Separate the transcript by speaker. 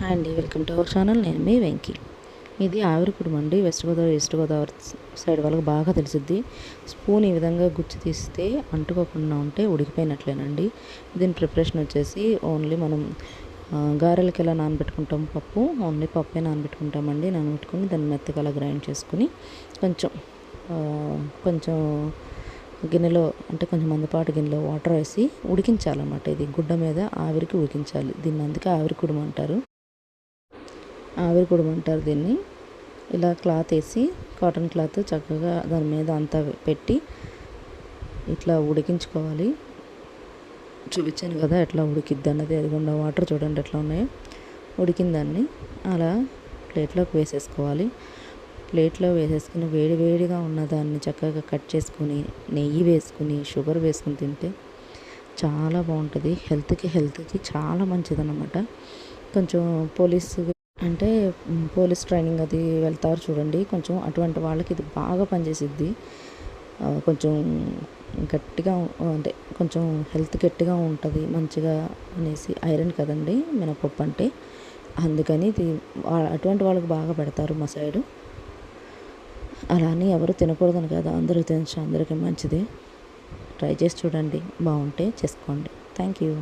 Speaker 1: Hi అండి welcome to our channel. నేను మీ వెంకీ. ఇది ఆవిరికుడు అండి. West Godavari east Godavari side వాళ్ళకి బాగా తెలిసిద్ది. స్పూన్ ఈ విధంగా గుచ్చి తీస్తే అంటుకోకుండా ఉంటే ఉడికిపోయినట్లేనండి. దీని ప్రిపరేషన్ వచ్చేసి ఓన్లీ మనం గారెలకి ఎలా నానబెట్టుకుంటాం పప్పు ఓన్లీ పప్పే నానబెట్టుకుంటామండి. నానబెట్టుకుని దాన్ని మెత్తగా అలా గ్రైండ్ చేసుకుని కొంచెం కొంచెం గిన్నెలో అంటే కొంచెం మందపాటు గిన్నెలో వాటర్ వేసి ఉడికించాలన్నమాట. ఇది గుడ్డ మీద ఆవిరికి ఉడికించాలి. దీన్ని అందుకే ఆవిరి అంటారు. ఆవిరి కుడుము దీన్ని. ఇలా క్లాత్ వేసి కాటన్ క్లాత్ చక్కగా దాని మీద అంతా పెట్టి ఇట్లా ఉడికించుకోవాలి. చూపించాను కదా ఎట్లా ఉడికిద్ది అన్నది. అదిగోండి వాటర్ చూడండి ఎట్లా ఉన్నాయో. ఉడికిందాన్ని అలా ప్లేట్లోకి వేసేసుకోవాలి. ప్లేట్లో వేసేసుకుని వేడి వేడిగా ఉన్న దాన్ని చక్కగా కట్ చేసుకుని నెయ్యి వేసుకుని షుగర్ వేసుకుని తింటే చాలా బాగుంటుంది. హెల్త్కి హెల్త్కి చాలా మంచిది అన్నమాట కొంచెం పోలీసు అంటే పోలీస్ ట్రైనింగ్ అది వెళ్తారు చూడండి. కొంచెం అటువంటి వాళ్ళకి ఇది బాగా పనిచేసిద్ది. కొంచెం గట్టిగా అంటే కొంచెం హెల్త్ గట్టిగా ఉంటుంది మంచిగా అనేసి ఐరన్ కదండి మినపప్పు అంటే. అందుకని ఇది అటువంటి వాళ్ళకి బాగా పెడతారు మా సైడు. అలానే ఎవరు తినకూడదని కదా అందరూ తినచ్చు అందరికీ మంచిది. ట్రై చేసి చూడండి బాగుంటే చేసుకోండి. Thank you.